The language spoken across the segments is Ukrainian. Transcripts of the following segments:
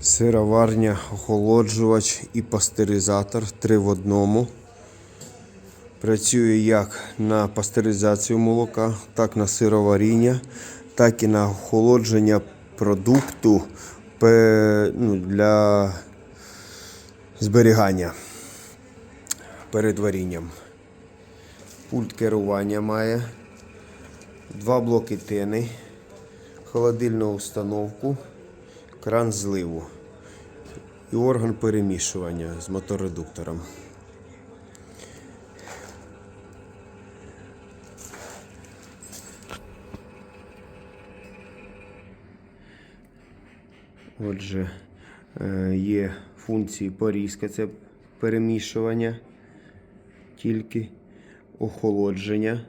Сироварня, охолоджувач і пастеризатор 3 в одному. Працює як на пастеризацію молока, так на сироваріння, так і на охолодження продукту ну, для зберігання перед варінням пульт керування має, два блоки тини, холодильну установку, кран зливу і орган перемішування з моторедуктором. Отже, е, є функції порізка, це перемішування тільки охолодження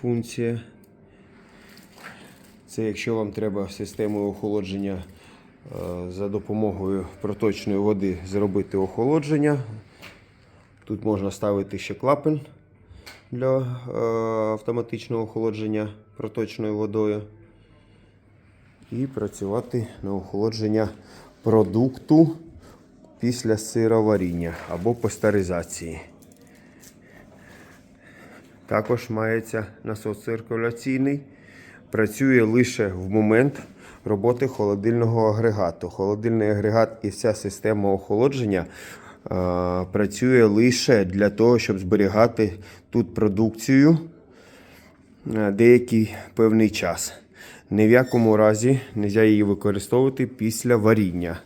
функція. Це якщо вам треба системою охолодження е, за допомогою проточної води зробити охолодження. Тут можна ставити ще клапан для е, автоматичного охолодження проточною водою. І працювати на охолодження продукту після сироваріння або пастеризації. Також мається насос циркуляційний. Працює лише в момент роботи холодильного агрегату. Холодильний агрегат і вся система охолодження а, працює лише для того, щоб зберігати тут продукцію е, деякий певний час. Ні в якому разі не можна її використовувати після варіння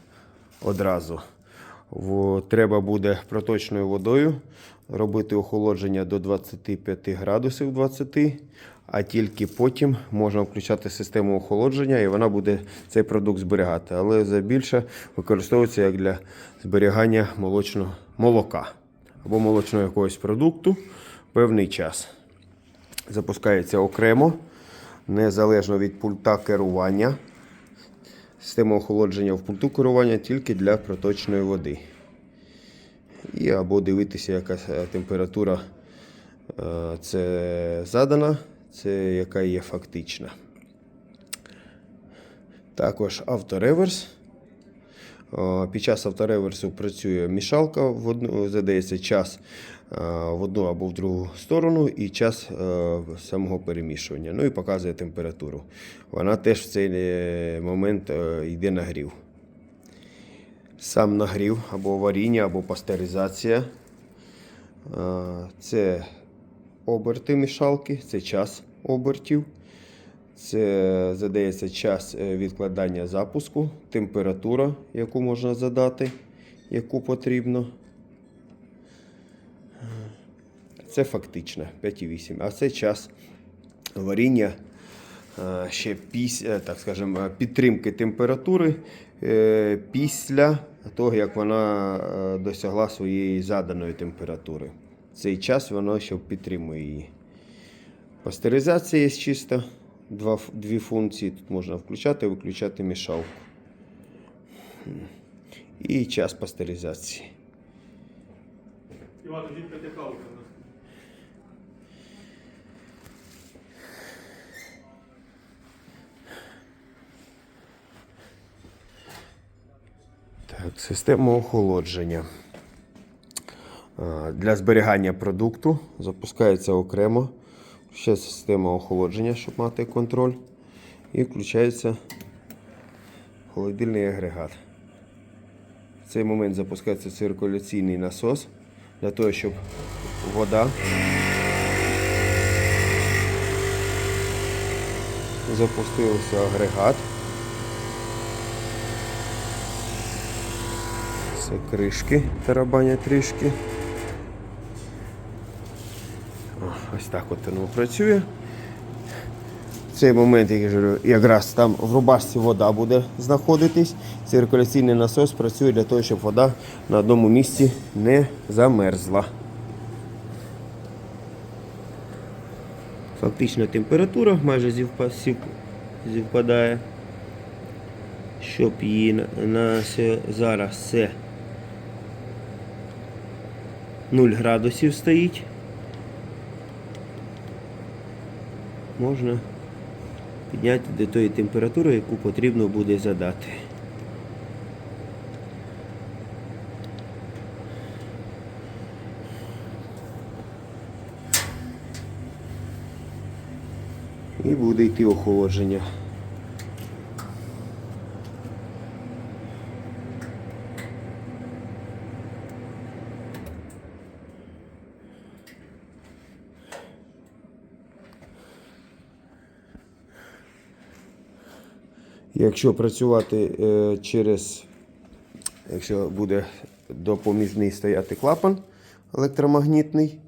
одразу. Треба буде проточною водою робити охолодження до 25 градусів 20, а тільки потім можна включати систему охолодження і вона буде цей продукт зберігати. Але за більше використовується як для зберігання молочного молока або молочного якогось продукту певний час. Запускається окремо, незалежно від пульта керування. Система охолодження в пульту керування тільки для проточної води і або дивитися, яка е, температура е, це задана, це яка є фактична. Також автореверс. Під час автореверсу працює мішалка, в одну, задається час е, в одну або в другу сторону і час самого перемішування. Ну і показує температуру. Вона теж в цей момент йде нагрів. Сам нагрів або варіння, або пастеризація. Е, це оберти мішалки, це час обертів. Це задається час е, відкладання запуску, температура, яку можна задати, яку потрібно. Е, це фактично 5,8. А це час варіння Е, ще після, е, так скажемо, е, підтримки температури після того, як вона досягла своєї заданої температури. Цей час воно ще підтримує її. Пастеризація є чисто. Два, Дві функції тут можна включати і виключати мішалку. І час пастеризації. Іван, тоді п'ятикалка. Так, Система охолодження. Для зберігання продукту запускається окремо ще система охолодження, щоб мати контроль, і включається холодильний агрегат. В цей момент запускається циркуляційний насос для того, щоб вода запустилася агрегат. Це кришки, тарабаня трішки. О, ось так от воно працює. В цей момент як я кажу, якраз там в рубашці вода буде знаходитись. Циркуляційний насос працює для того, щоб вода на одному місці не замерзла. Фактично температура майже зівпадає, щоб її на, на зараз це. 0 градусів стоїть. Можна підняти до тої температури, яку потрібно буде задати. І буде йти охолодження. Якщо працювати е, через, якщо буде допоміжний стояти клапан електромагнітний,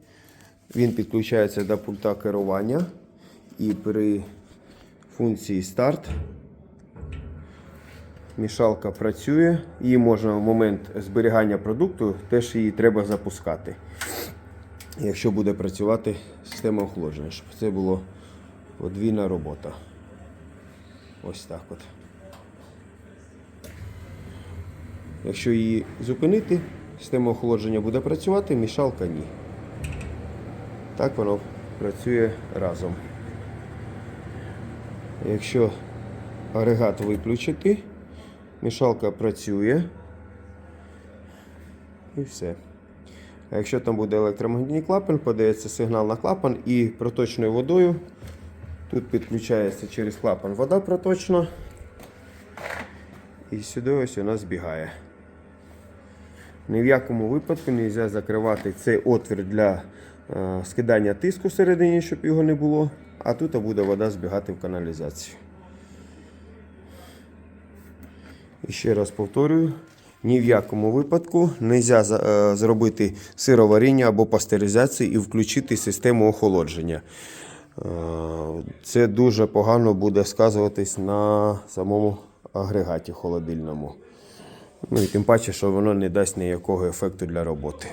він підключається до пульта керування і при функції старт мішалка працює, її можна в момент зберігання продукту, теж її треба запускати. Якщо буде працювати система охолодження, щоб це було подвійна робота. Ось так от. Якщо її зупинити, система охолодження буде працювати, мішалка ні. Так воно працює разом. Якщо агрегат виключити, мішалка працює і все. А якщо там буде електромагнітний клапан, подається сигнал на клапан і проточною водою Тут підключається через клапан вода проточна. І сюди ось вона збігає. Ні в якому випадку не можна закривати цей отвір для е, скидання тиску всередині, щоб його не було. А тут буде вода збігати в каналізацію. І ще раз повторюю. Ні в якому випадку не можна зробити сироваріння або пастеризацію і включити систему охолодження. Е, Це дуже погано буде сказуватись на самому агрегаті холодильному. Ну і тим паче, що воно не дасть ніякого ефекту для роботи.